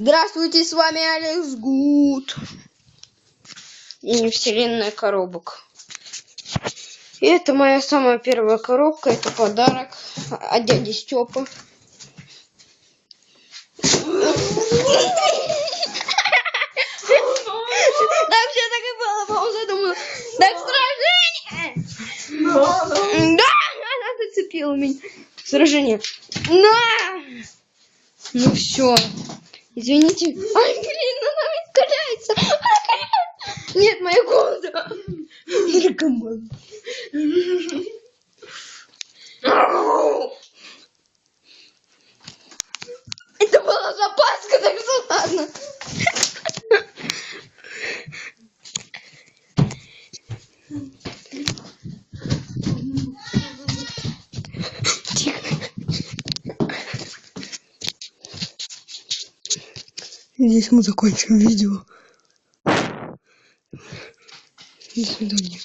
Здравствуйте, с вами Алекс Гуд. И вселенная коробок. И это моя самая первая коробка. Это подарок от дяди Степа. Так все так и было, пауза, думаю. Так сражение! Да, она зацепила меня. Сражение. На! Ну все. Извините. Ай, блин, она искаляется. Она искаляется. Нет, моя комната. Наркоман. Это была запаска, так что ладно. Тихо. Здесь мы закончим видео. До свидания.